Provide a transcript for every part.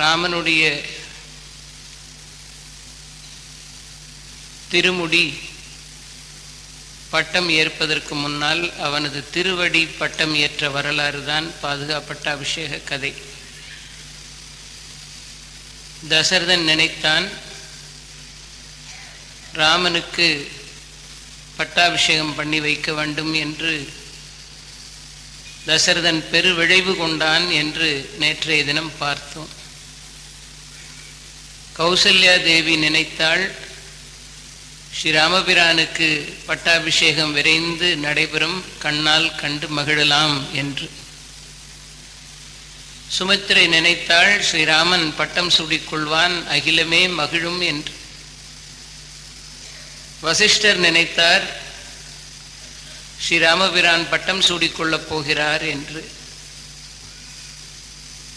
ராமனுடைய திருமுடி பட்டம் ஏற்பதற்கு முன்னால் அவனது திருவடி பட்டம் ஏற்ற வரலாறு தான் பாதுகாப்பட்ட அபிஷேக கதை. தசரதன் நினைத்தான் ராமனுக்கு பட்டாபிஷேகம் பண்ணி வைக்க வேண்டும் என்று தசரதன் பெருவிழைவு கொண்டான் என்று நேற்றைய தினம் பார்த்தோம். கௌசல்யா தேவி நினைத்தாள் ஸ்ரீராமபிரானுக்கு பட்டாபிஷேகம் விரைந்து நடைபெறும் கண்ணால் கண்டு மகிழலாம் என்று. சுமித்திரை நினைத்தாள் ஸ்ரீராமன் பட்டம் சூடிக்கொள்வான் அகிலமே மகிழும் என்று. வசிஷ்டர் நினைத்தார் ஸ்ரீராமபிரான் பட்டம் சூடிக்கொள்ளப் போகிறார் என்று.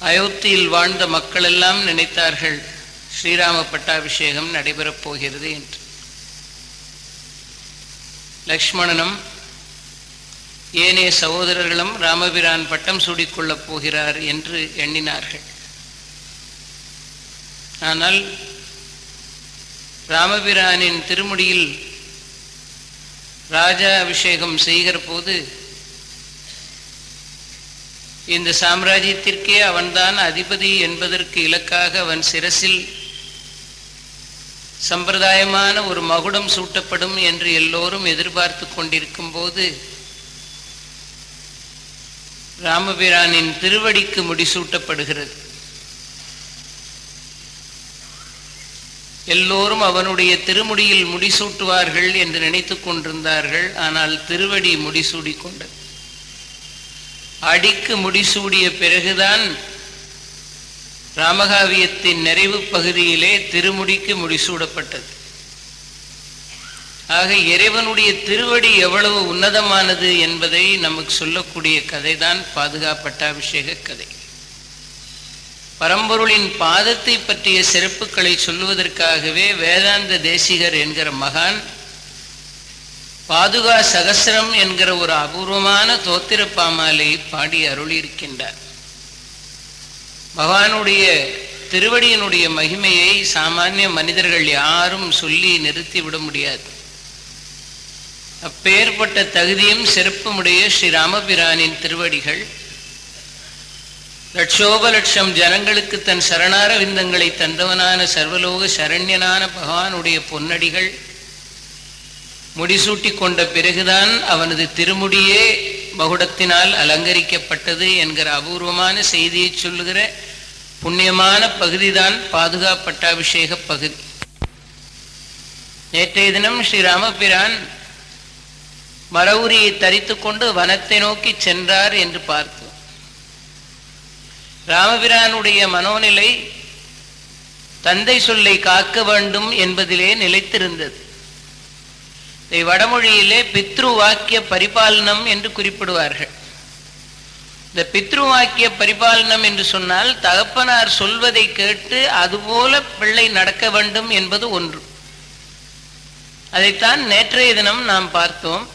அயோத்தியில் வாழ்ந்த மக்களெல்லாம் நினைத்தார்கள் ஸ்ரீராம பட்டாபிஷேகம் நடைபெறப் போகிறது என்று. லக்ஷ்மணனும் ஏனைய சகோதரர்களும் ராமபிரான் பட்டம் சூடிக்கொள்ளப் போகிறார் என்று எண்ணினார்கள். ஆனால் ராமபிரானின் திருமுடியில் ராஜா அபிஷேகம் செய்கிற போது இந்த சாம்ராஜ்யத்திற்கே அவன்தான் அதிபதி என்பதற்கு இலக்காக அவன் சிரசில் சம்பிரதாயமான ஒரு மகுடம் சூட்டப்படும் என்று எல்லோரும் எதிர்பார்த்து கொண்டிருக்கும் போது ராமபிரானின் திருவடிக்கு முடிசூட்டப்படுகிறது எல்லோரும் அவனுடைய திருமுடியில் முடிசூட்டுவார்கள் என்று நினைத்து கொண்டிருந்தார்கள் ஆனால் திருவடி முடிசூடி கொண்டது அடிக்கு முடிசூடிய பிறகுதான் ராமகாவியத்தின் நிறைவு பகுதியிலே திருமுடிக்கு முடிசூடப்பட்டது. ஆக இறைவனுடைய திருவடி எவ்வளவு உன்னதமானது என்பதை நமக்கு சொல்லக்கூடிய கதைதான் பாதுகாப்பட்டாபிஷேக கதை. பரம்பொருளின் பாதத்தை பற்றிய சிறப்புகளை சொல்லுவதற்காகவே வேதாந்த தேசிகர் என்கிற மகான் பாதுகா சகசிரம் என்கிற ஒரு அபூர்வமான தோத்திரப்பாமாலை பாடி அருளியிருக்கின்றார். பகவானுடைய திருவடியினுடைய மகிமையை சாமானிய மனிதர்கள் யாரும் சொல்லி நிறுத்திவிட முடியாது. அப்பேற்பட்ட தகுதியும் சிறப்புமுடைய ஸ்ரீ ராமபிரானின் திருவடிகள். லட்சோப லட்சம் ஜனங்களுக்கு தன் சரணார விந்தங்களை தந்தவனான சர்வலோக சரண்யனான பகவானுடைய பொன்னடிகள். முடிசூட்டி கொண்ட பிறகுதான் அவனது திருமுடியே மகுடத்தினால் அலங்கரிக்கப்பட்டது என்கிற அபூர்வமான செய்தியை சொல்லுகிற புண்ணியமான பகுதிதான் பாதுகாப்பட்டாபிஷேக பகுதி. நேற்றைய தினம் ஸ்ரீ ராமபிரான் மரவுரியை தரித்து கொண்டு வனத்தை நோக்கி சென்றார் என்று பார்த்தோம். ராமபிரானுடைய மனோநிலை தந்தை சொல்லை காக்க வேண்டும் என்பதிலே நிலைத்திருந்தது. இதை வடமொழியிலே பித்ரு வாக்கிய பரிபாலனம் என்று குறிப்பிடுவார்கள். இந்த பித்ரு வாக்கிய பரிபாலனம் என்று சொன்னால் தகப்பனார் சொல்வதை கேட்டு அதுபோல பிள்ளை நடக்க வேண்டும் என்பது ஒன்று. அதைத்தான் நேற்றைய தினம் நாம் பார்த்தோம்.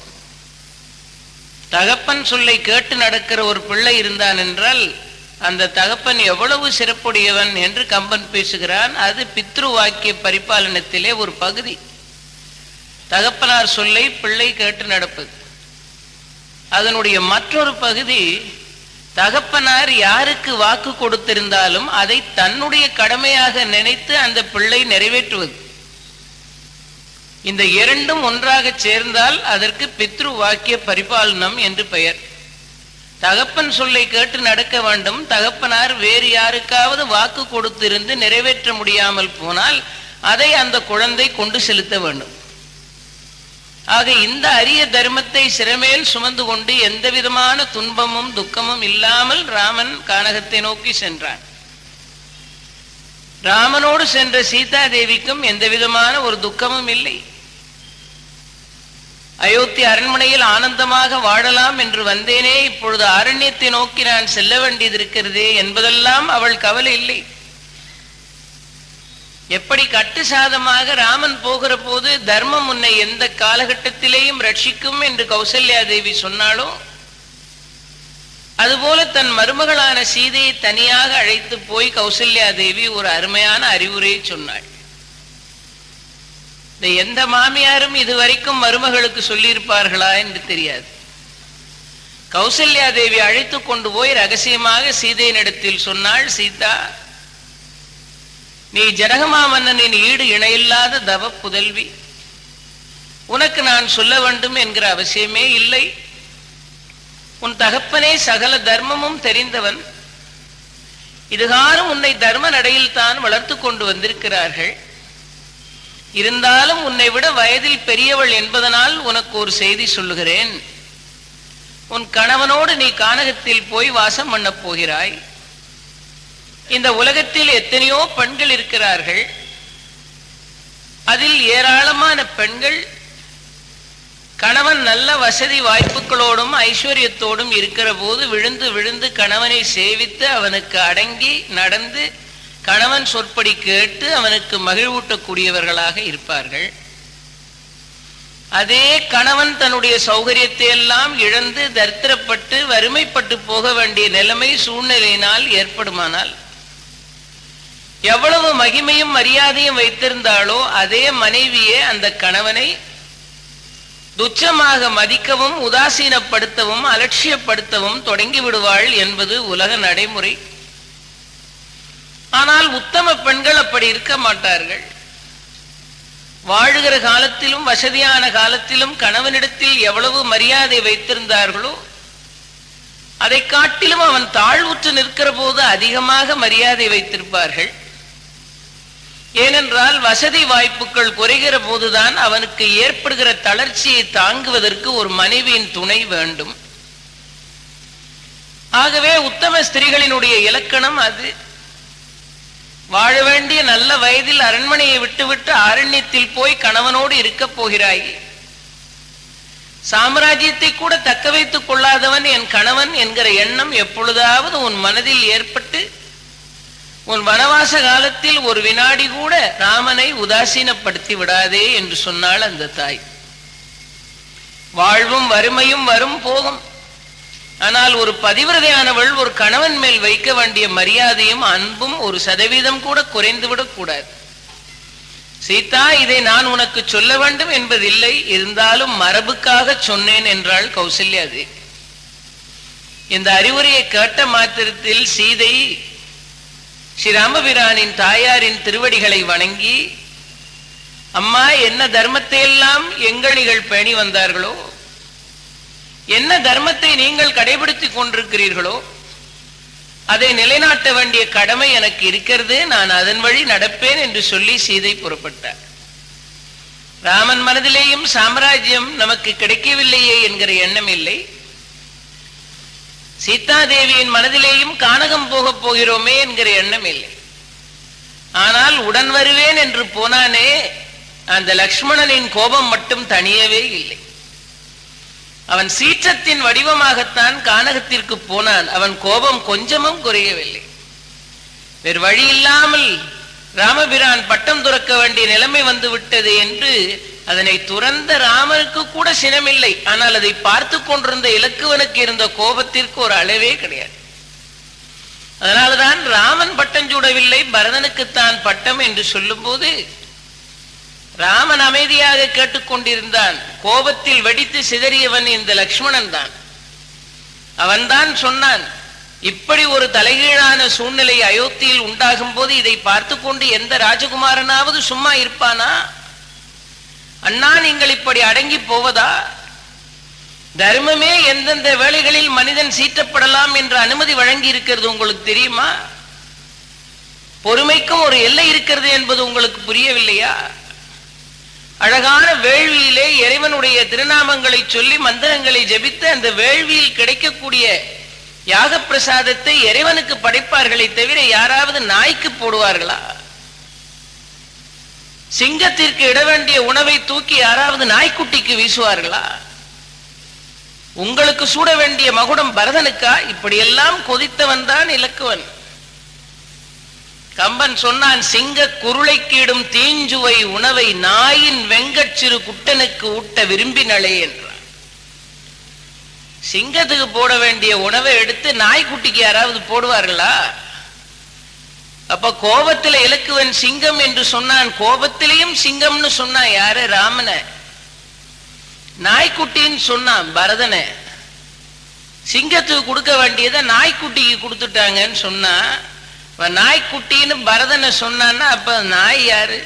தகப்பன் சொல்லை கேட்டு நடக்கிற ஒரு பிள்ளை இருந்தான் என்றால் அந்த தகப்பன் எவ்வளவு சிறப்புடையவன் என்று கம்பன் பேசுகிறான். அது பித்ரு வாக்கிய பரிபாலனத்திலே ஒரு பகுதி. தகப்பனார் சொல்லை பிள்ளை கேட்டு நடப்பது அதனுடைய மற்றொரு பகுதி தகப்பனார் யாருக்கு வாக்கு கொடுத்திருந்தாலும் அதை தன்னுடைய கடமையாக நினைத்து அந்த பிள்ளை நிறைவேற்றுவது. இந்த இரண்டும் ஒன்றாக சேர்ந்தால் அதற்கு பித்ரு வாக்கிய பரிபாலனம் என்று பெயர். தகப்பன் சொல்லை கேட்டு நடக்க வேண்டும். தகப்பனார் வேறு யாருக்காவது வாக்கு கொடுத்திருந்து நிறைவேற்ற முடியாமல் போனால் அதை அந்த குழந்தை கொண்டு செலுத்த வேண்டும். ஆக இந்த அரிய தர்மத்தை சிறமேல் சுமந்து கொண்டு எந்த விதமான துன்பமும் துக்கமும் இல்லாமல் ராமன் கானகத்தை நோக்கி சென்றான். ராமனோடு சென்ற சீதா தேவிக்கும் எந்த விதமான ஒரு துக்கமும் இல்லை. அயோத்தி அரண்மனையில் ஆனந்தமாக வாழலாம் என்று வந்தேனே இப்பொழுது அரண்யத்தை நோக்கி நான் செல்ல வேண்டியது இருக்கிறதே என்பதெல்லாம் அவள் கவலை இல்லை. எப்படி கட்டு சாதமாக ராமன் போகிற போது தர்மம் உன்னை எந்த காலகட்டத்திலேயும் ரட்சிக்கும் என்று கௌசல்யா தேவி சொன்னாலோ அதுபோல தன் மருமகளான சீதையை தனியாக அழைத்து போய் கௌசல்யா தேவி ஒரு அருமையான அறிவுரையை சொன்னாள். இந்த எந்த மாமியாரும் இதுவரைக்கும் மருமகளுக்கு சொல்லியிருப்பார்களா என்று தெரியாது. கௌசல்யா தேவி அழைத்து கொண்டு போய் ரகசியமாக சீதையினிடத்தில் சொன்னாள் சீதா நீ ஜனகமா மன்னனின் ஈடு இணையில்லாத தவ புதல்வி. உனக்கு நான் சொல்ல வேண்டும் என்கிற அவசியமே இல்லை. உன் தகப்பனே சகல தர்மமும் தெரிந்தவன். இதுகாரும் உன்னை தர்ம நடையில் தான் வளர்த்து கொண்டு வந்திருக்கிறார்கள். இருந்தாலும் உன்னை விட வயதில் பெரியவள் என்பதனால் உனக்கு ஒரு செய்தி சொல்லுகிறேன். உன் கணவனோடு நீ கானகத்தில் போய் வாசம் பண்ணப் போகிறாய். இந்த உலகத்தில் எத்தனையோ பெண்கள் இருக்கிறார்கள். அதில் ஏராளமான பெண்கள் கணவன் நல்ல வசதி வாய்ப்புகளோடும் ஐஸ்வர்யத்தோடும் இருக்கிற போது விழுந்து விழுந்து கணவனை சேவித்து அவனுக்கு அடங்கி நடந்து கணவன் சொற்படி கேட்டு அவனுக்கு மகிழ்வூட்டக்கூடியவர்களாக இருப்பார்கள். அதே கணவன் தன்னுடைய சௌகரியத்தை எல்லாம் இழந்து தரித்திரப்பட்டு வறுமைப்பட்டு போக வேண்டிய நிலைமை சூழ்நிலையினால் ஏற்படுமானால் எவ்வளவு மகிமையும் மரியாதையும் வைத்திருந்தாலோ அதே மனைவியே அந்த கணவனை துச்சமாக மதிக்கவும் உதாசீனப்படுத்தவும் அலட்சியப்படுத்தவும் தொடங்கி விடுவாள் என்பது உலக நடைமுறை. ஆனால் உத்தம பெண்கள் அப்படி இருக்க மாட்டார்கள். வாழுகிற காலத்திலும் வசதியான காலத்திலும் கணவனிடத்தில் எவ்வளவு மரியாதை வைத்திருந்தார்களோ அதை காட்டிலும் அவன் தாழ்வுற்று நிற்கிற போது அதிகமாக மரியாதை வைத்திருப்பார்கள். ஏனென்றால் வசதி வாய்ப்புகள் குறைகிற போதுதான் அவனுக்கு ஏற்படுகிற தளர்ச்சியை தாங்குவதற்கு ஒரு மனைவியின் துணை வேண்டும். ஆகவே உத்தம ஸ்திரீகளினுடைய இலக்கணம் அது. வாழ வேண்டிய நல்ல வயதில் அரண்மனையை விட்டுவிட்டு அரண்யத்தில் போய் கணவனோடு இருக்கப் போகிறாய். சாம்ராஜ்யத்தை கூட தக்க வைத்துக் கொள்ளாதவன் என் கணவன் என்கிற எண்ணம் எப்பொழுதாவது உன் மனதில் ஏற்பட்டு உன் வனவாச காலத்தில் ஒரு வினாடி கூட ராமனை உதாசீனப்படுத்தி விடாதே என்று சொன்னாள் அந்த தாய். வாழ்வும் வறுமையும் வரும் போகும். ஆனால் ஒரு பதிவிரதையானவள் ஒரு கணவன் மேல் வைக்க வேண்டிய மரியாதையும் அன்பும் ஒரு சதவீதம் கூட குறைந்து விடக்கூடாது சீதா இதை நான் உனக்கு சொல்ல வேண்டும் என்பதில்லை இருந்தாலும் மரபுக்காக சொன்னேன் என்றாள் கௌசல்யாதே இந்த அறிவுரையை கேட்ட மாத்திரத்தில் சீதை ஸ்ரீராமபிரானின் தாயாரின் திருவடிகளை வணங்கி அம்மா என்ன தர்மத்தை எல்லாம் எங்களிகள் பேணி வந்தார்களோ? என்ன தர்மத்தை நீங்கள் கடைபிடித்துக் கொண்டிருக்கிறீர்களோ? அதை நிலைநாட்ட வேண்டிய கடமை எனக்கு இருக்கிறது. நான் அதன் வழி நடப்பேன் என்று சொல்லி சீதை புறப்பட்டார். ராமன் மனதிலேயும் சாம்ராஜ்யம் நமக்கு கிடைக்கவில்லையே என்கிற எண்ணம் இல்லை. சீதாதேவியின் மனதிலேயும் கானகம் போகப் போகிறோமே என்கிற எண்ணம் இல்லை. ஆனால் உடன் வருவேன் என்று போனானே அந்த லக்ஷ்மணனின் கோபம் மட்டும் தனியவே இல்லை. அவன் சீற்றத்தின் வடிவமாகத்தான் கானகத்திற்கு போனான். அவன் கோபம் கொஞ்சமும் குறையவில்லை. வேறு வழி இல்லாமல் ராமபிரான் பட்டம் துறக்க வேண்டிய நிலைமை வந்து விட்டது என்று அதனை துறந்த ராமனுக்கு கூட சினமில்லை. ஆனால் அதை பார்த்து கொண்டிருந்த இலக்குவனுக்கு இருந்த கோபத்திற்கு ஒரு அளவே கிடையாது. அதனால்தான் ராமன் பட்டம் சூடவில்லை பரதனுக்குத்தான் பட்டம் என்று சொல்லும்போது ராமன் அமைதியாக கேட்டுக்கொண்டிருந்தான் கோபத்தில் வெடித்து சிதறியவன் இந்த லக்ஷ்மணன் தான். அவன்தான் சொன்னான் இப்படி ஒரு தலைகீழான சூழ்நிலை அயோத்தியில் உண்டாகும் போது இதை பார்த்து கொண்டு எந்த ராஜகுமாரனாவது சும்மா இருப்பானா? அண்ணா நீங்கள் இப்படி அடங்கி போவதா? தர்மமே எந்தெந்த வேளைகளில் மனிதன் சீற்றப்படலாம் என்ற அனுமதி வழங்கி இருக்கிறது உங்களுக்கு தெரியுமா? பொறுமைக்கும் ஒரு எல்லை இருக்கிறது என்பது உங்களுக்கு புரியவில்லையா? அழகான வேள்வியிலே இறைவனுடைய திருநாமங்களை சொல்லி மந்திரங்களை ஜபித்து அந்த வேள்வியில் கிடைக்கக்கூடிய யாக பிரசாதத்தை இறைவனுக்கு படைப்பார்களே தவிர யாராவது நாய்க்கு போடுவார்களா? சிங்கத்திற்கு இட வேண்டிய உணவை தூக்கி யாராவது நாய்க்குட்டிக்கு வீசுவார்களா? உங்களுக்கு சூட வேண்டிய மகுடம் பரதனுக்கா? இப்படியெல்லாம் கொதித்தவன் தான் இலக்குவன். கம்பன் சொன்னான் சிங்க குருளை கீடும் தீஞ்சுவை உணவை நாயின் வெங்கட் சிறு குட்டனுக்கு ஊட்ட விரும்பினளே என்றான். சிங்கத்துக்கு போட வேண்டிய உணவை எடுத்து நாய்க்குட்டிக்கு யாராவது போடுவார்களா? அப்ப கோபத்துல இலக்குவன் சிங்கம் என்று சொன்னான். கோபத்திலையும் சிங்கம்னு சொன்னான் யாரு? ராமன. நாய்க்குட்டின்னு சொன்னான் பரதனை. சிங்கத்துக்கு கொடுக்க வேண்டியதை நாய்க்குட்டிக்கு கொடுத்துட்டாங்கன்னு சொன்னா நாய்க்குட்டின்னு பரதனை சொன்னான்னா அப்ப நாய் யாரு?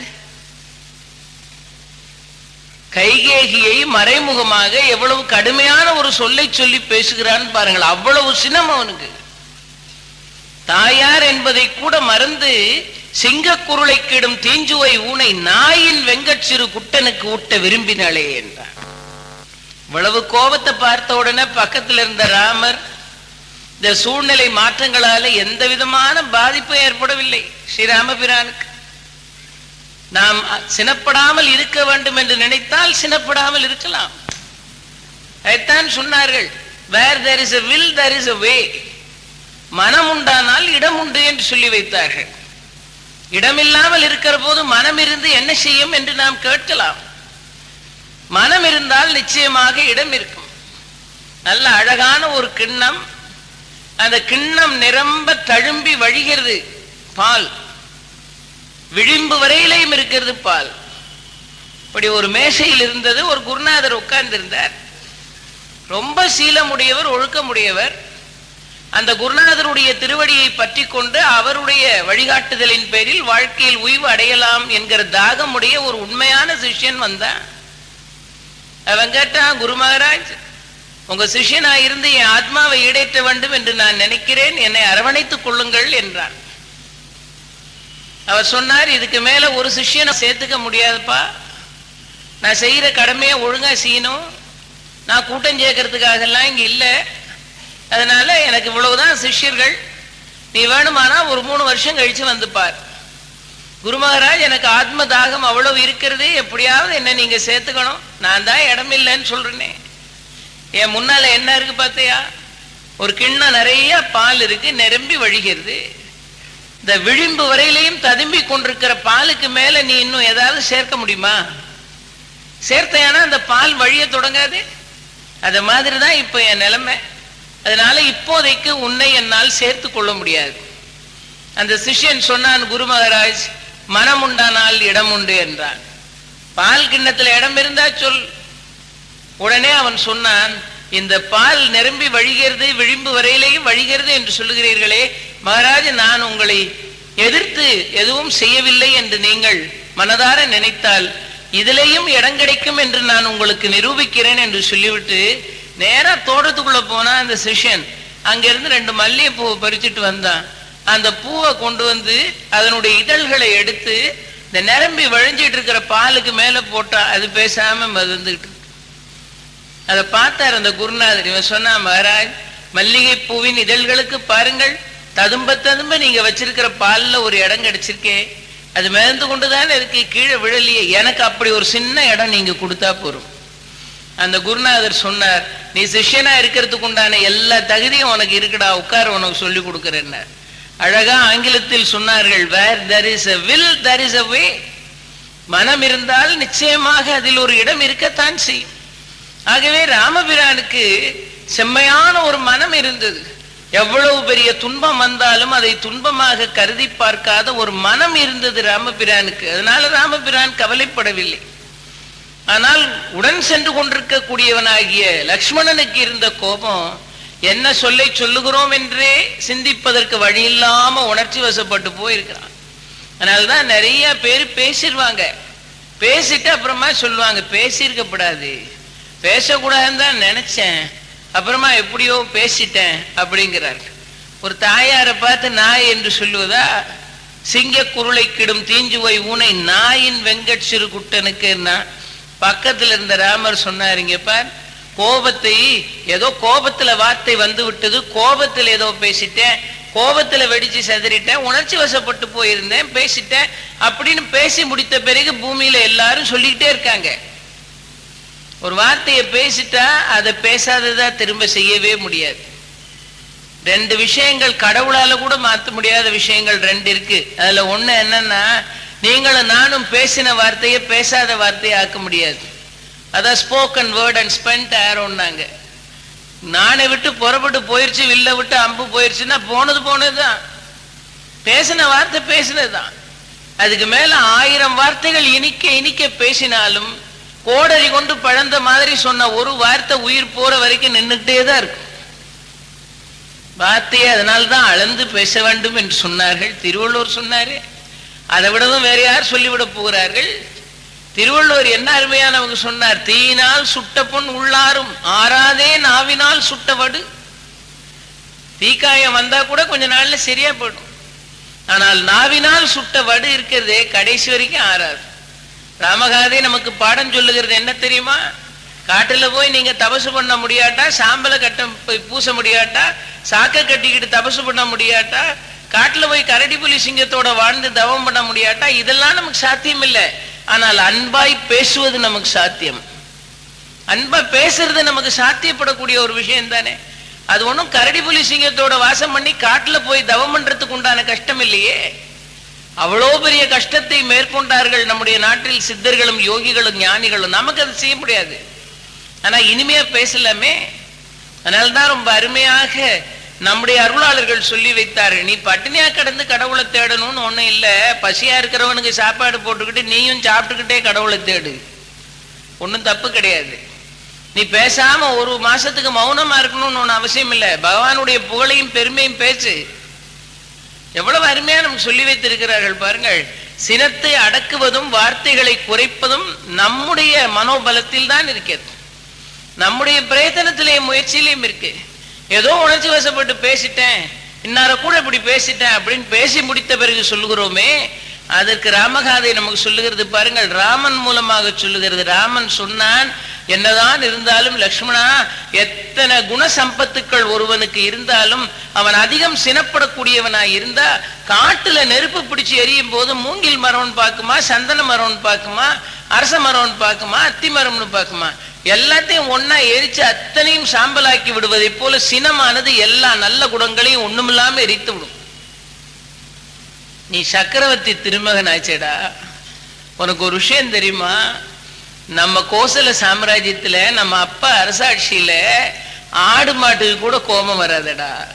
கைகேகியை மறைமுகமாக எவ்வளவு கடுமையான ஒரு சொல்லை சொல்லி பேசுகிறான்னு பாருங்கள். அவ்வளவு சினம் அவனுக்கு. தாயார் என்பதை கூட மறந்து சிங்கக்குருளை கிடும் தீஞ்சுவை ஊனை நாயின் வெங்கட்சிறு குட்டனுக்கு ஊட்ட விரும்பினாளே என்றார். இவ்வளவு கோபத்தை பார்த்த உடனே பக்கத்தில் இருந்த ராமர் இந்த சூழ்நிலை மாற்றங்களால எந்த விதமான பாதிப்பும் ஏற்படவில்லை ஸ்ரீராமபிரானுக்கு. நாம் சினப்படாமல் இருக்க வேண்டும் என்று நினைத்தால் சினப்படாமல் இருக்கலாம். அதைத்தான் சொன்னார்கள் வேர் there is a will there is a way. மனம் உண்டானால் இடம் உண்டு என்று சொல்லி வைத்தார்கள். இடமில்லாமல் இருக்கிற போது மனம் இருந்து என்ன செய்யும் என்று நாம் கேட்கலாம். மனம் இருந்தால் நிச்சயமாக இடம் இருக்கும். நல்ல அழகான ஒரு கிண்ணம். அந்த கிண்ணம் நிரம்ப தழும்பி வழிகிறது பால். விழிம்பு வரையிலையும் இருக்கிறது பால். இப்படி ஒரு மேசையில் இருந்தது ஒரு குருநாதர் உட்கார்ந்து இருந்தார் ரொம்ப சீலமுடையவர் ஒழுக்கமுடையவர். அந்த குருநாதருடைய திருவடியை பற்றி கொண்டு அவருடைய வழிகாட்டுதலின் பேரில் வாழ்க்கையில் உய்வு அடையலாம் என்கிற தாகமுடைய ஒரு உண்மையான சிஷ்யன் வந்தான். அவன் கேட்டான் குரு மகாராஜ் உங்க சிஷ்யனா இருந்து என் ஆத்மாவை ஈடேற்ற வேண்டும் என்று நான் நினைக்கிறேன். என்னை அரவணைத்துக் கொள்ளுங்கள் என்றான். அவர் சொன்னார் இதுக்கு மேல ஒரு சிஷ்யனை சேர்த்துக்க முடியாதுப்பா. நான் செய்யற கடமையை ஒழுங்கா செய்யணும். நான் கூட்டம் சேர்க்கறதுக்காக எல்லாம் இங்க இல்லை. அதனால எனக்கு இவ்வளவுதான் சிஷ்யர்கள். நீ வேணுமானா ஒரு மூணு வருஷம் கழிச்சு வந்துப்பார் குரு மகாராஜ் எனக்கு ஆத்ம தாகம் அவ்வளவு இருக்கிறது. எப்படியாவது என்ன நீங்க சேர்த்துக்கணும். நான் தான் இடம் இல்லைன்னு சொல்றேனே. என் முன்னால என்ன இருக்கு பார்த்தியா? ஒரு கிண்ணம் நிறைய பால் இருக்கு. நிரம்பி வழிகிறது. இந்த விழிம்பு வரையிலையும் ததும்பி கொண்டிருக்கிற பாலுக்கு மேல நீ இன்னும் ஏதாவது சேர்க்க முடியுமா? சேர்த்தையானா அந்த பால் வழிய தொடங்காது? அத மாதிரி தான் இப்போ என் நிலைமை. அதனால இப்போதைக்கு உன்னை என்னால் சேர்த்து கொள்ள முடியாது. அந்த சிஷ்யன் சொன்னான் குரு மகாராஜ் மனம் உண்டானால் இடம் உண்டு என்றான். பால் கிண்ணத்துல இடம் இருந்தா சொல். உடனே அவன் சொன்னான் இந்த பால் நிரம்பி வழிகிறது விளிம்பு வரையிலேயும் வழிகிறது என்று சொல்லுகிறீர்களே மகாராஜ் நான் உங்களை எதிர்த்து எதுவும் செய்யவில்லை என்று நீங்கள் மனதார நினைத்தால் இதிலேயும் இடம் கிடைக்கும் என்று நான் உங்களுக்கு நிரூபிக்கிறேன் என்று சொல்லிவிட்டு நேரா தோட்டத்துக்குள்ள போனா அந்த சிஷ்யன் அங்கிருந்து ரெண்டு மல்லிகைப்பூவை பறிச்சுட்டு வந்தான். அந்த பூவை கொண்டு வந்து அதனுடைய இதழ்களை எடுத்து இந்த நிரம்பி வழிஞ்சிட்டு இருக்கிற பாலுக்கு மேல போட்டா அது பேசாம மதந்துகிட்டு அதை பார்த்தார் அந்த குருநாதர். இவன் சொன்னா மகாராஜ் மல்லிகை பூவின் இதழ்களுக்கு பாருங்கள். ததும்ப ததும்ப நீங்க வச்சிருக்கிற பால்ல ஒரு இடம் கிடைச்சிருக்கே. அது மிதந்து கொண்டுதானே இருக்கு. கீழே விழலையே. எனக்கு அப்படி ஒரு சின்ன இடம் நீங்க கொடுத்தா போறோம் அந்த குருநாதர் சொன்னார் நீ சிஷ்யனா இருக்கிறதுக்கு உண்டான எல்லா தகுதியும் உனக்கு இருக்குடா உட்கார உனக்கு சொல்லி கொடுக்கிறேன்னார். அழகா ஆங்கிலத்தில் சொன்னார்கள் where there is a will there is a way மனம் இருந்தால் நிச்சயமாக அதில் ஒரு இடம் இருக்கத்தான் செய்யும். ஆகவே ராமபிரானுக்கு செம்மையான ஒரு மனம் இருந்தது. எவ்வளவு பெரிய துன்பம் வந்தாலும் அதை துன்பமாக கருதி பார்க்காத ஒரு மனம் இருந்தது ராமபிரானுக்கு. அதனால ராமபிரான் கவலைப்படவில்லை. ஆனால் உடன் சென்று கொண்டிருக்கக்கூடியவனாகிய லக்ஷ்மணனுக்கு இருந்த கோபம் என்ன சொல்லை சொல்லுகிறோம் என்றே சிந்திப்பதற்கு வழி இல்லாம உணர்ச்சி வசப்பட்டு போயிருக்கிறான். அதனாலதான் நிறைய பேர் பேசிடுவாங்க பேசிட்டு அப்புறமா சொல்லுவாங்க பேசியிருக்கப்படாது. பேசக்கூடாதுன்னு தான் நினைச்சேன். அப்புறமா எப்படியோ பேசிட்டேன் அப்படிங்கிறார். ஒரு தாயாரை பார்த்து நாய் என்று சொல்லுவதா? சிங்க குருளை கிடும் தீஞ்சுவை ஊனை நாயின் வெங்கட் சிறு குட்டனுக்குன்னா பக்கத்துல இருந்த ராமர் சொன்னார் இங்க பார் கோபத்தை ஏதோ கோபத்துல வார்த்தை வந்து விட்டது கோபத்துல ஏதோ பேசிட்டேன் கோபத்துல வெடிச்சு செதறிட்டேன் உணர்ச்சி வசப்பட்டு போயிருந்தேன் பேசிட்டேன் அப்படின்னு பேசி முடித்த பிறகு பூமியில எல்லாரும் சொல்லிக்கிட்டே இருக்காங்க. ஒரு வார்த்தையை பேசிட்டா அதை பேசாததா திரும்ப செய்யவே முடியாது. ரெண்டு விஷயங்கள் கடவுளால கூட மாத்த முடியாத விஷயங்கள் ரெண்டு இருக்கு. அதுல ஒண்ணு என்னன்னா நீங்களும் நானும் பேசின வார்த்தையை பேசாத வார்த்தையை ஆக்க முடியாது. அதான் ஸ்போக்கன் வேர்ட் அண்ட் ஸ்பெண்ட் ஆரோன்னாங்க நானை விட்டு புறப்பட்டு போயிருச்சு வில்ல விட்டு அம்பு போயிருச்சுன்னா போனது போனதுதான். பேசின வார்த்தை பேசினதுதான். அதுக்கு மேல ஆயிரம் வார்த்தைகள் இனிக்க இனிக்க பேசினாலும் கோடரி கொண்டு பழந்த மாதிரி சொன்ன ஒரு வார்த்தை உயிர் போற வரைக்கும் நின்றுட்டே தான் இருக்கும். வார்த்தையை அதனால்தான் அளந்து பேச வேண்டும் என்று சொன்னார்கள். திருவள்ளுவர் சொன்னாரே அதை விடவும் வேற யார் சொல்லிவிட போகிறார்கள்? திருவள்ளுவர் என்ன அருமையானவங்க சொன்னார்? தீயினால் சுட்ட பொன் உள்ளாரும் ஆறாதே நாவினால் சுட்டவடு தீக்காயம் வந்தா கூட கொஞ்ச நாள்ல சரியா போயிடும். ஆனால் நாவினால் சுட்ட வடு இருக்கிறதே கடைசி வரைக்கும் ஆறாது. ராமகாதை நமக்கு பாடம் சொல்லுகிறது என்ன தெரியுமா? காட்டுல போய் நீங்க தபசு பண்ண முடியாட்டா சாம்பலை கட்ட போய் பூச முடியாட்டா சாக்க கட்டிக்கிட்டு தபசு பண்ண முடியாட்டா காட்டுல போய் கரடி புலி சிங்கத்தோட வாழ்ந்து தவம் பண்ண முடியாட்டா இதெல்லாம் நமக்கு சாத்தியம் இல்லை ஆனால் அன்பாய் பேசுவது நமக்கு சாத்தியம். அன்பா பேசுறது நமக்கு சாத்தியப்படக்கூடிய ஒரு விஷயம் தானே. அது ஒண்ணும் கரடி புலி சிங்கத்தோட வாசம் பண்ணி காட்டுல போய் தவம் பண்றதுக்கு உண்டான கஷ்டம் இல்லையே. அவ்வளோ பெரிய கஷ்டத்தை மேற்கொண்டார்கள் நம்முடைய நாட்டில் சித்தர்களும் யோகிகளும் ஞானிகளும். நமக்கு அது செய்ய முடியாது. ஆனா இனிமையா பேசலாமே. அதனால்தான் ரொம்ப அருமையாக நம்முடைய அருளாளர்கள் சொல்லி வைத்தார்கள் நீ பட்டினியா கடந்து கடவுளை தேடணும்னு ஒண்ணும் இல்ல. பசியா இருக்கிறவனுக்கு சாப்பாடு போட்டுக்கிட்டு நீயும் சாப்பிட்டுக்கிட்டே கடவுளை தேடு. ஒன்றும் தப்பு கிடையாது. நீ பேசாம ஒரு மாசத்துக்கு மௌனமா இருக்கணும்னு ஒண்ணு அவசியம் இல்லை. பகவானுடைய புகழையும் பெருமையும் பேச்சு எவ்வளவு அருமையா நமக்கு சொல்லி வைத்திருக்கிறார்கள் பாருங்கள். சினத்தை அடக்குவதும் வார்த்தைகளை குறைப்பதும் நம்முடைய மனோபலத்தில் தான் இருக்கிறது. நம்முடைய பிரயத்தனத்திலேயே முயற்சியிலையும் இருக்கு. ஏதோ உணர்ச்சி வசப்பட்டு பேசிட்டேன். இன்னார கூட இப்படி பேசிட்டேன் அப்படின்னு பேசி முடித்த பிறகு சொல்லுகிறோமே அதற்கு ராமகாதை நமக்கு சொல்லுகிறது பாருங்கள் ராமன் மூலமாக சொல்லுகிறது. ராமன் சொன்னான் என்னதான் இருந்தாலும் லக்ஷ்மணா எத்தனை குண சம்பத்துக்கள் ஒருவனுக்கு இருந்தாலும் அவன் அதிகம் சினப்படக்கூடியவனா இருந்தா காட்டுல நெருப்பு பிடிச்சு எரியும் போது மூங்கில் மரம்னு பார்க்குமா சந்தன மரம்னு பார்க்குமா அரச மரம்னு பார்க்குமா அத்தி மரம்னு பார்க்குமா? எல்லாத்தையும் ஒன்னா எரிச்சு அத்தனையும் சாம்பலாக்கி விடுவதை போல சினமானது எல்லா நல்ல குணங்களையும் ஒண்ணுமில்லாம எரித்து விடும். நீ சக்கரவர்த்தி திருமகன் ஆச்சேடா. உனக்கு ஒரு விஷயம் தெரியுமா? நம்ம கோசல சாம்ராஜ்யத்துல நம்ம அப்பா அரசாட்சியில ஆடு மாட்டுக்கு கூட கோபம் வராதடா.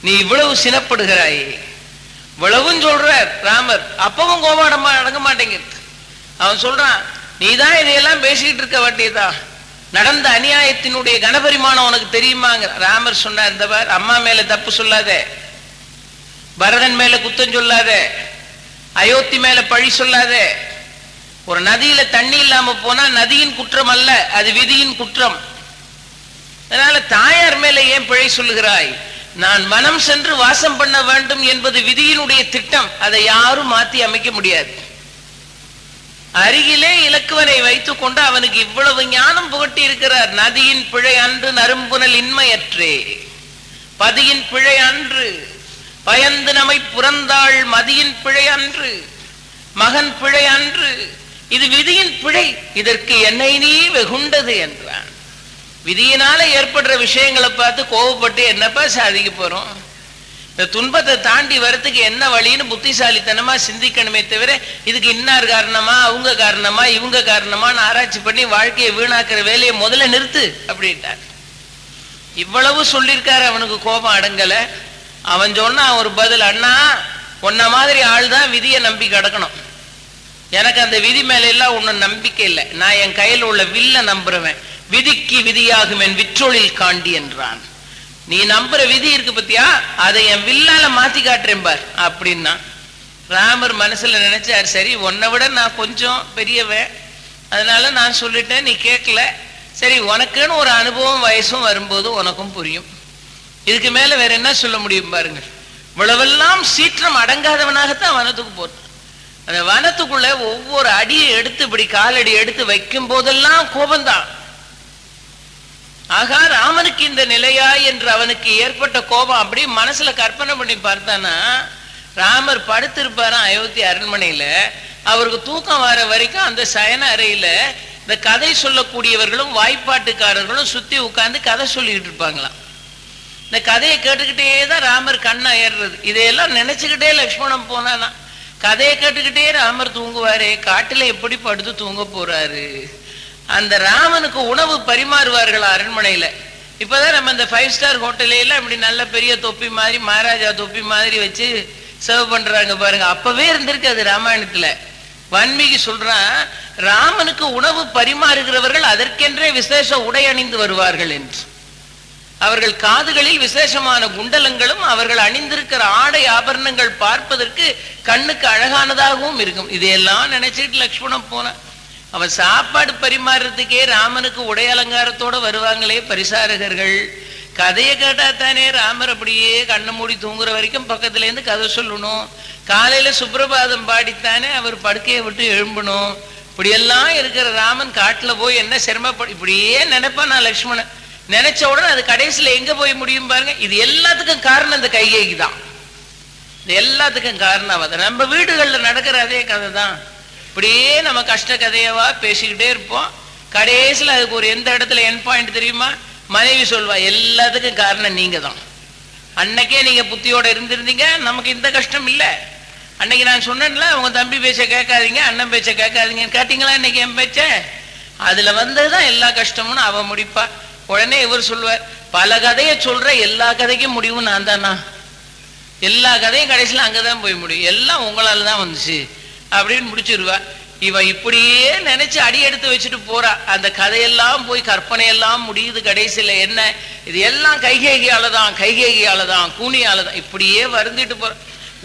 நீ இவ்வளவு சினப்படுகிறாய். இவ்வளவும் சொல்ற ராமர். அப்பவும் கோபம் அடமா அடங்க மாட்டேங்குது. அவன் சொல்றான் நீதான் இதையெல்லாம் பேசிக்கிட்டு இருக்க வேண்டியதான் நடந்த அநியாயத்தினுடைய கனபரிமாணம் உனக்கு தெரியுமாங்க ராமர் சொன்னார் இந்த அம்மா மேல தப்பு சொல்லாதே. பரதன் மேல குத்தம் சொல்லாதே. அயோத்தி மேல பழி சொல்லாதே. ஒரு நதியில தண்ணி இல்லாம போனா நதியின் குற்றம் அல்ல அது விதியின் குற்றம். அதனால தாயார் மேல ஏன் பிழை சொல்லுகிறாய்? நான் மனம் சென்று வாசம் பண்ண வேண்டும் என்பது விதியினுடைய திட்டம். அதை யாரும் மாத்தி அமைக்க முடியாது. அருகிலே இலக்குவனை வைத்துக் கொண்டு அவனுக்கு இவ்வளவு ஞானம் புகட்டி இருக்கிறார் நதியின் பிழை அன்று நறும்புனல் இன்மையற்றே. பதியின் பிழை அன்று பயந்து நமை புறந்தாள் மதியின் பிழை அன்று. மகன் பிழை அன்று. இது விதியின் பிழை. இதற்கு என்னை நீ வெகுண்டது என்றான். விதியினால ஏற்படுற விஷயங்களை பார்த்து கோவப்பட்டு என்னப்பா சாதிக்க போறோம்? இந்த துன்பத்தை தாண்டி வரத்துக்கு என்ன வழின்னு புத்திசாலித்தனமா சிந்திக்கணுமே தவிர இதுக்கு இன்னார் காரணமா அவங்க காரணமா இவங்க காரணமான்னு ஆராய்ச்சி பண்ணி வாழ்க்கையை வீணாக்குற வேலையை முதல்ல நிறுத்து அப்படின்ட்டார். இவ்வளவு சொல்லியிருக்காரு அவனுக்கு கோபம் அடங்கல. அவன் சொன்னா ஒரு பதில் அண்ணா உன்ன மாதிரி ஆள் தான் விதியை நம்பி கிடக்கணும். எனக்கு அந்த விதி மேல எல்லாம் நம்பிக்கை இல்லை. நான் என் கையில் உள்ள வில்ல நம்புறவன். விதிக்கு விதியாகும் என் விற்றொழில் காண்டி என்றான். நீ நம்புற விதி இருக்கு பத்தியா? அதை என் வில்லால மாத்தி காட்டுறேன் பார். அப்படின்னா ராமர் மனசுல நினைச்சார் சரி உன்னை விட நான் கொஞ்சம் பெரியவன். அதனால நான் சொல்லிட்டேன் நீ கேட்கல. சரி உனக்குன்னு ஒரு அனுபவம் வயசும் வரும்போது உனக்கும் புரியும். இதுக்கு மேல வேற என்ன சொல்ல முடியும் பாருங்க. இவ்வளவெல்லாம் சீற்றம் அடங்காதவனாகத்தான் வனத்துக்கு போட்டான் அந்த வனத்துக்குள்ள ஒவ்வொரு அடியை எடுத்து இப்படி காலடி எடுத்து வைக்கும் போதெல்லாம் கோபம்தான். ஆகா ராமனுக்கு இந்த நிலையா என்று அவனுக்கு ஏற்பட்ட கோபம் அப்படி மனசுல கற்பனை பண்ணி பார்த்தானா ராமர் படுத்திருப்பாரா அயோத்தி அரண்மனையில. அவருக்கு தூக்கம் வர வரைக்கும் அந்த சயன அறையில இந்த கதை சொல்லக்கூடியவர்களும் வாய்ப்பாட்டுக்காரர்களும் சுத்தி உட்கார்ந்து கதை சொல்லிக்கிட்டு இருப்பாங்களாம். இந்த கதையை கேட்டுக்கிட்டே தான் ராமர் கண்ணா ஏறுறது இதையெல்லாம் நினைச்சுக்கிட்டே லக்ஷ்மணன் போனானா. கதையை கேட்டுக்கிட்டே ராமர் தூங்குவாரே காட்டுல எப்படி படுத்து தூங்க போறாரு? அந்த ராமனுக்கு உணவு பரிமாறுவார்கள் அரண்மனையில. இப்பதான் நம்ம இந்த ஃபைவ் ஸ்டார் ஹோட்டலையெல்லாம் இப்படி நல்ல பெரிய தொப்பி மாதிரி மகாராஜா தொப்பி மாதிரி வச்சு சர்வ் பண்றாங்க பாருங்க. அப்பவே இருந்திருக்கு அது ராமாயணத்துல. வான்மீகி சொல்றான் ராமனுக்கு உணவு பரிமாறுகிறவர்கள் அதற்கென்றே விசேஷ உடை அணிந்து வருவார்கள் என்று. அவர்கள் காதுகளில் விசேஷமான குண்டலங்களும் அவர்கள் அணிந்திருக்கிற ஆடை ஆபரணங்கள் பார்ப்பதற்கு கண்ணுக்கு அழகானதாகவும் இருக்கும். இதையெல்லாம் நினைச்சிட்டு லக்ஷ்மணம் போனான். அவன் சாப்பாடு பரிமாறுறதுக்கே ராமனுக்கு உடை அலங்காரத்தோட வருவாங்களே பரிசாரகர்கள். கதையை கேட்டா தானே ராமர் அப்படியே கண்ணை மூடி தூங்குற வரைக்கும் பக்கத்துலேருந்து கதை சொல்லணும். காலையில சுப்பிரபாதம் பாடித்தானே அவர் படுக்கையை விட்டு எழும்பணும். இப்படியெல்லாம் இருக்கிற ராமன் காட்டுல போய் என்ன சிரமப்படு இப்படியே நினைப்பான் நான் லக்ஷ்மணன். நினைச்ச உடனே அது கடைசியில எங்க போய் முடியும் பாருங்க. இது எல்லாத்துக்கும் காரணம் இந்த கைகேகி தான். இது எல்லாத்துக்கும் காரணம் நம்ம வீடுகள்ல நடக்கிற அதே கதை தான் இப்படியே நம்ம கஷ்ட கதையவா பேசிக்கிட்டே இருப்போம். கடைசியில் அதுக்கு ஒரு எந்த இடத்துல என் பாயிண்ட் தெரியுமா? மனைவி சொல்வா எல்லாத்துக்கும் காரணம் நீங்க தான் அன்னைக்கே நீங்க புத்தியோட இருந்திருந்தீங்க நமக்கு இந்த கஷ்டம் இல்லை. அன்னைக்கு நான் சொன்னேன்ல உங்க தம்பி பேச்ச கேட்காதீங்க அண்ணன் பேச்ச கேட்காதீங்க கேட்டீங்களா இன்னைக்கு என் பேச்ச? அதுல வந்ததுதான் எல்லா கஷ்டமும் அவ முடிப்பா. உடனே இவர் சொல்லுவார் பல கதையை சொல்ற எல்லா கதைக்கும் முடிவும் நான் தானா எல்லா கதையும் கடைசியில் அங்கதான் போய் முடியும். எல்லாம் உங்களால தான் வந்துச்சு. அப்படின்னு முடிச்சிருவா. இவ இப்படியே நினைச்சு அடி எடுத்து வச்சுட்டு போறா. அந்த கதையெல்லாம் போய் கற்பனையெல்லாம் முடியுது கடைசியில என்ன? இது எல்லாம் கைகேகியால தான் கைகேகியால தான் கூனியால தான் இப்படியே வருந்திட்டு போற.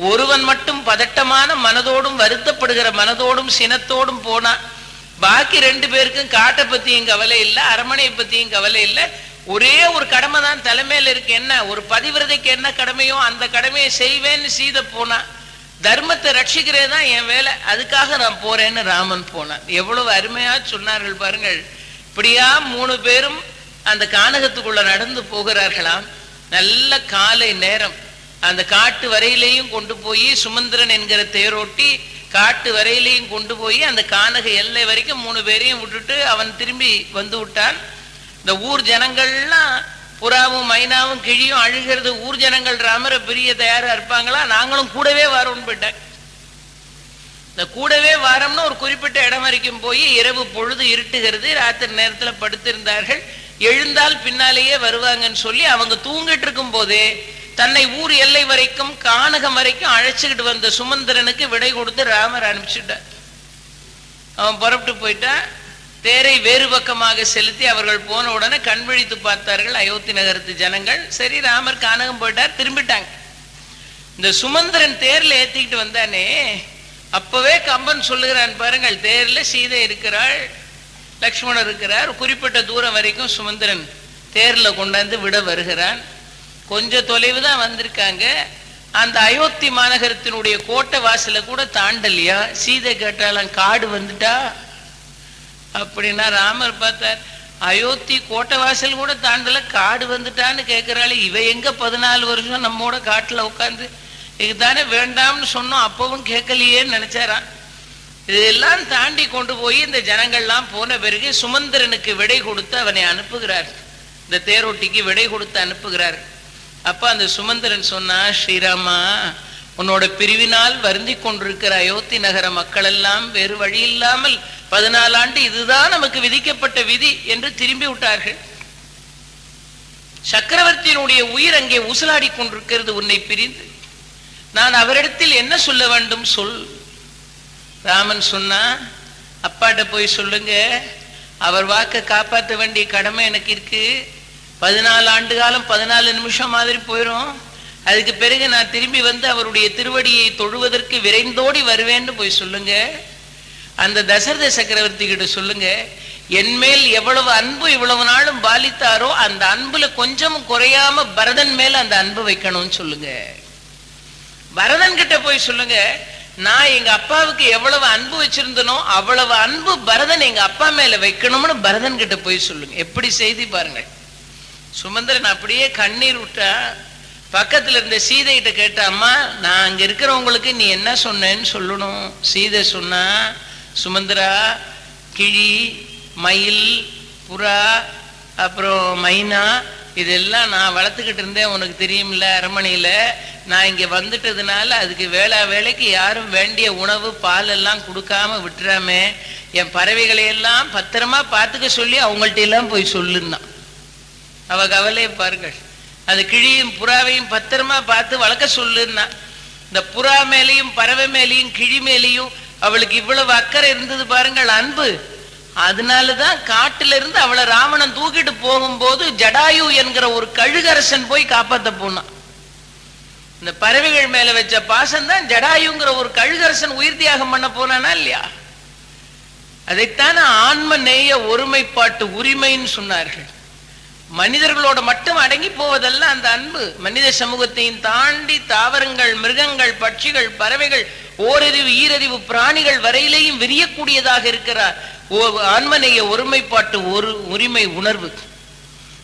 ஒருவன் மட்டும் பதட்டமான மனதோடும் வருத்தப்படுகிற மனதோடும் சினத்தோடும் போனா பாக்கி ரெண்டு பேருக்கும் காட்டை பத்தியும் கவலை இல்லை அரமனையை பத்தியும் கவலை இல்லை. ஒரே ஒரு கடமை தான் தலைமையில இருக்கு. என்ன? ஒரு பதிவிரதைக்கு என்ன கடமையோ அந்த கடமையை செய்வேன்னு சீத போனா தர்மத்தை ரட்சிக்கிறே தான் என் வேலை. அதுக்காக நான் போறேன்னு ராமன் போனான் எவ்வளவு அருமையா சொன்னார்கள் பாருங்கள். இப்படியா மூணு பேரும் அந்த கானகத்துக்குள்ள நடந்து போகிறார்களாம். நல்ல காலை நேரம். அந்த காட்டு வரையிலையும் கொண்டு போய் சுமந்திரன் என்கிற தேரோட்டி காட்டு வரையிலையும் கொண்டு போய் அந்த கானக எல்லை வரைக்கும் மூணு பேரையும் விட்டுட்டு அவன் திரும்பி வந்து விட்டான். இந்த ஊர் ஜனங்கள்லாம் புறாவும் மைனாவும் கிழியும் அழுகிறது ஊர் ஜனங்கள் ராமரை பிரிய தயாரா இருப்பாங்களா? நாங்களும் கூடவே வரோம்னு போயிட்டேன் இந்த கூடவே வாரம்னு ஒரு குறிப்பிட்ட இடம் வரைக்கும் போய் இரவு பொழுது இருட்டுகிறது. ராத்திரி நேரத்துல படுத்திருந்தார்கள். எழுந்தால் பின்னாலேயே வருவாங்கன்னு சொல்லி அவங்க தூங்கிட்டு இருக்கும் போதே தன்னை ஊர் எல்லை வரைக்கும் கானகம் வரைக்கும் அழைச்சுக்கிட்டு வந்த சுமந்திரனுக்கு விடை கொடுத்து ராமர் அனுப்பிச்சுட்டார். அவன் புறப்பட்டு போயிட்டான். தேரை வேறு பக்கமாக செலுத்தி அவர்கள் போன உடனே கண் விழித்து பார்த்தார்கள் அயோத்தி நகரத்து ஜனங்கள். சரி ராமர் கானகம் போயிட்டார் திரும்பிட்டாங்க. இந்த சுமந்திரன் தேர்ல ஏத்திக்கிட்டு வந்தானே அப்பவே கம்பன் சொல்லுகிறான் பாருங்கள் தேர்ல சீதை இருக்கிறாள் லக்ஷ்மணர் இருக்கிறார் குறிப்பிட்ட தூரம் வரைக்கும் சுமந்திரன் தேர்ல கொண்டாந்து விட வருகிறான். கொஞ்சம் தொலைவு தான் வந்திருக்காங்க. அந்த அயோத்தி மாநகரத்தினுடைய கோட்டை வாசல கூட தாண்டலையா சீதை கேட்டாலாம் காடு வந்துட்டா? அப்படின்னா ராமர் பார்த்தார் அயோத்தி கோட்டை வாசல் கூட தாண்டல காடு வந்துட்டான்னு கேட்கிறாள் இவ எங்க பதினாலு வருஷம் நம்மோட காட்டுல உட்காந்து இதுதானே வேண்டாம்னு சொன்னோம் அப்பவும் கேட்கலையேன்னு நினைச்சாராம். இதெல்லாம் தாண்டி கொண்டு போய் இந்த ஜனங்கள்லாம் போன பிறகு சுமந்திரனுக்கு விடை கொடுத்து அவனை அனுப்புகிறார். இந்த தேரோட்டிக்கு விடை கொடுத்து அனுப்புகிறார். அப்ப அந்த சுமந்திரன் சொன்னா ஸ்ரீராமா உன்னோட பிரிவினால் வருந்தி கொண்டிருக்கிற அயோத்தி நகர மக்கள் எல்லாம் வேறு வழி இல்லாமல் பதினாலு ஆண்டு இதுதான் நமக்கு விதிக்கப்பட்ட விதி என்று திரும்பி விட்டார்கள். சக்கரவர்த்தியினுடைய உயிர் அங்கே ஊசலாடி கொண்டிருக்கிறது உன்னை பிரிந்து. நான் அவரிடத்தில் என்ன சொல்ல வேண்டும் சொல். ராமன் சொன்னா அப்பாட்ட போய் சொல்லுங்க. அவர் வாக்க காப்பாற்ற வேண்டிய கடமை எனக்கு இருக்கு. பதினாலு ஆண்டு காலம் பதினாலு நிமிஷம் மாதிரி போயிடும் அதுக்கு பிறகு நான் திரும்பி வந்து அவருடைய திருவடியை தொழுவதற்கு விரைந்தோடி வருவேன்னு போய் சொல்லுங்க. அந்த தசரத சக்கரவர்த்தி கிட்ட சொல்லுங்க என்மேல் எவ்வளவு அன்பு இவ்வளவு நாளும் பாலித்தாரோ அந்த அன்புல கொஞ்சமும் குறையாம பரதன் மேல அந்த அன்பு வைக்கணும்னு சொல்லுங்க. பரதன் கிட்ட போய் சொல்லுங்க நான் எங்க அப்பாவுக்கு எவ்வளவு அன்பு வச்சிருந்தனோ அவ்வளவு அன்பு பரதன் எங்க அப்பா மேல வைக்கணும்னு பரதன் கிட்ட போய் சொல்லுங்க. எப்படி செய்தி பாருங்க. சுமந்திரன் அப்படியே கண்ணீர் விட்டா பக்கத்துல இருந்த சீதை கிட்ட கேட்ட அம்மா நான் அங்க இருக்கிறவங்களுக்கு நீ என்ன சொன்னேன்னு சொல்லணும். சீதை சொன்னா சுமந்திரா கிழி மயில் புறா அப்புறம் மைனா இதெல்லாம் நான் வளர்த்துக்கிட்டு இருந்தேன். உனக்கு தெரியும்ல அரமனையில நான் இங்கே வந்துட்டதுனால அதுக்கு வேளா வேலைக்கு யாரும் வேண்டிய உணவு பால் எல்லாம் கொடுக்காம விட்டுறாமே. என் பறவைகளையெல்லாம் பத்திரமா பார்த்துக்க சொல்லி அவங்கள்ட்ட எல்லாம் போய் சொல்லுன்னா அவ கவலையை பாருங்கள். அது கிழியும் புறாவையும் பத்திரமா பார்த்து வளர்க்க சொல்லுன்னா இந்த புறா மேலேயும் பறவை மேலேயும் கிழி மேலேயும் அவளுக்கு இவ்வளவு அக்கறை இருந்தது பாருங்கள் அன்பு. அதனாலதான் காட்டுல இருந்து அவளை ராவணன் தூக்கிட்டு போகும்போது ஜடாயு என்கிற ஒரு கழுகரசன் போய் காப்பாத்த போனான். இந்த பறவைகள் மேல வச்ச பாசம் தான் ஜடாயுங்கிற ஒரு கழுகரசன் உயிர் தியாகம் பண்ண போனானா இல்லையா? அதைத்தானே ஆன்ம நேய ஒருமைப்பாட்டு உரிமைன்னு சொன்னார்கள். மனிதர்களோட மட்டும் அடங்கி போவதல்ல அந்த அன்பு மனித சமூகத்தையும் தாண்டி தாவரங்கள் மிருகங்கள் பட்சிகள் பறவைகள் ஓரறிவு ஈரறிவு பிராணிகள் வரையிலேயும் விரியக்கூடியதாக இருக்கிறார். ஓ- ஆன்மநேய ஒருமைப்பாட்டு ஒரு உரிமை உணர்வு.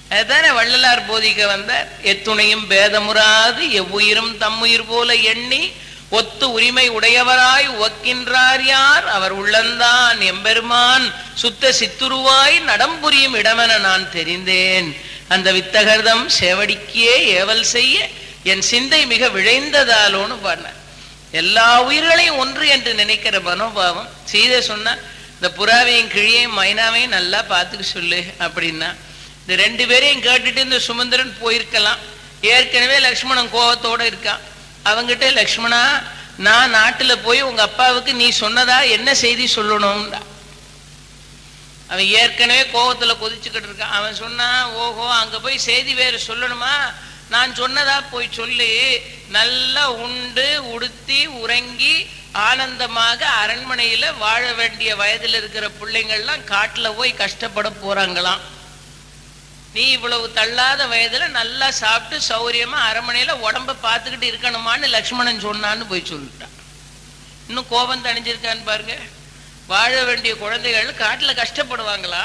அதுதானே வள்ளலார் போதிக்க வந்தார் எத்துணையும் பேதமுறாது எவ்வுயிரும் தம்முயிர் போல எண்ணி ஒத்து உரிமை உடையவராய் உவக்கின்றார் யார்? அவர் உள்ளந்தான் எம்பெருமான். சுத்த சித்துருவாய் நடம்புரியும் இடமென நான் தெரிந்தேன். அந்த வித்தகர்தம் சேவடிக்கே ஏவல் செய்ய என் சிந்தை மிக விழைந்ததாலோன்னு பாடினார் எல்லா உயிர்களையும் ஒன்று என்று நினைக்கிற மனோபாவம். சீதை சொன்னா இந்த புறாவையும் கிழியையும் மைனாவையும் நல்லா பார்த்துக்க சொல்லு அப்படின்னா. இந்த ரெண்டு பேரையும் கேட்டுட்டு இந்த சுமந்திரன் போயிருக்கலாம். ஏற்கனவே லக்ஷ்மணன் கோபத்தோட இருக்கான். அவங்கிட்ட லக்ஷ்மணா நான் நாட்டில் போய் உங்க அப்பாவுக்கு நீ சொன்னதா என்ன செய்தி சொல்லணும்டா. அவன் ஏற்கனவே கோபத்தில் கொதிச்சுக்கிட்டு இருக்கான். அவன் சொன்னான் ஓஹோ அங்கே போய் செய்தி வேறு சொல்லணுமா? நான் சொன்னதா போய் சொல்லி நல்லா உண்டு உடுத்தி உறங்கி ஆனந்தமாக அரண்மனையில் வாழ வேண்டிய வயதில் இருக்கிற பிள்ளைங்கள்லாம் காட்டில் போய் கஷ்டப்பட போகிறாங்களாம் நீ இவ்வளவு தள்ளாத வயதுல நல்லா சாப்பிட்டு சௌரியமா அரண்மனையில உடம்ப பார்த்துக்கிட்டு இருக்கணுமான்னு லக்ஷ்மணன் சொன்னான்னு போய் சொல்லிட்டான். இன்னும் கோபம் தணிஞ்சிருக்கான்னு பாருங்க. வாழ வேண்டிய குழந்தைகள் காட்டுல கஷ்டப்படுவாங்களா?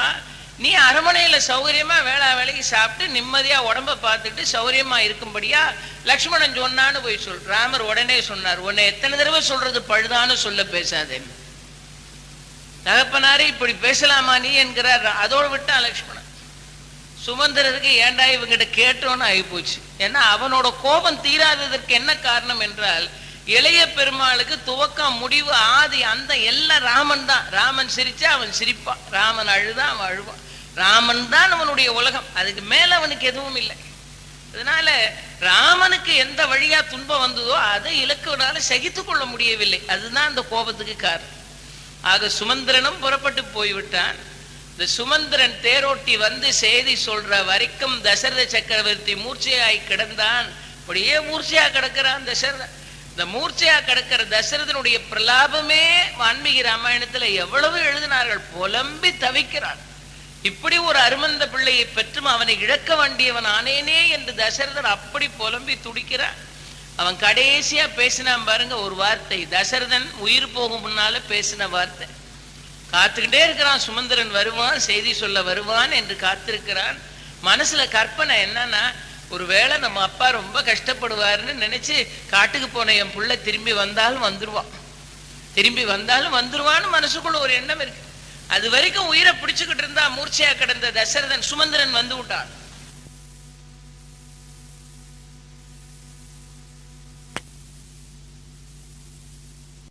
நீ அரண்மனையில சௌகரியமா வேளா வேலைக்கு சாப்பிட்டு நிம்மதியா உடம்ப பார்த்துட்டு சௌகரியமா இருக்கும்படியா லக்ஷ்மணன் சொன்னான்னு போய் சொல் ராமர் உடனே சொன்னார் உன்னை எத்தனை தடவை சொல்றது பழுதான்னு சொல்ல பேசாதேன்னு. தகப்பனாரே இப்படி பேசலாமா நீ என்கிறார். அதோடு விட்டான் லக்ஷ்மணன். சுமந்திரருக்கு ஏண்டா இவங்கிட்ட கேட்டோன்னு ஆகிப்போச்சு ஏன்னா அவனோட கோபம் தீராததற்கு என்ன காரணம் என்றால் இளைய பெருமாளுக்கு துவக்கம் முடிவு ஆதி அந்த எல்லாம் ராமன் தான். ராமன் சிரிச்சா அவன் சிரிப்பான். ராமன் அழுதா அவன் அழுவான். ராமன் தான் அவனுடைய உலகம். அதுக்கு மேல அவனுக்கு எதுவும் இல்லை. அதனால ராமனுக்கு எந்த வழியா துன்பம் வந்ததோ அதை இலக்குனால சகித்து கொள்ள முடியவில்லை. அதுதான் அந்த கோபத்துக்கு காரணம். ஆக சுமந்திரனும் புறப்பட்டு போய்விட்டான். இந்த சுமந்திரன் தேரோட்டி வந்து செய்தி சொல்ற வரைக்கும் தசரத சக்கரவர்த்தி மூர்ச்சையாய் கிடந்தான். அப்படியே மூர்ச்சையா கிடக்கிறான் தசரதன் இந்த மூர்ச்சையா கிடக்கிற தசரதனுடைய பிரலாபமே வான்மீகி ராமாயணத்துல எவ்வளவு எழுதினார்கள்? புலம்பி தவிக்கிறான். இப்படி ஒரு அருமந்த பிள்ளையை பெற்றும் அவனை இழக்க வேண்டியவன் ஆனேனே என்று தசரதன் அப்படி புலம்பி துடிக்கிறான் அவன் கடைசியா பேசினான் பாருங்க ஒரு வார்த்தை. தசரதன் உயிர் போகும் முன்னால பேசின வார்த்தை. காத்துக்கிட்டே இருக்கிறான் சுமந்திரன் வருவான் செய்தி சொல்ல வருவான் என்று காத்திருக்கிறான். மனசுல கற்பனை என்னன்னா ஒருவேளை நம்ம அப்பா ரொம்ப கஷ்டப்படுவாருன்னு நினைச்சு காட்டுக்கு போன என் புள்ள திரும்பி வந்தாலும் வந்துருவான் திரும்பி வந்தாலும் வந்துருவான்னு மனசுக்குள்ள ஒரு எண்ணம் இருக்கு. அது வரைக்கும் உயிரை பிடிச்சுக்கிட்டு இருந்தா மூர்ச்சையா கிடந்த தசரதன் சுமந்திரன் வந்து விட்டான்.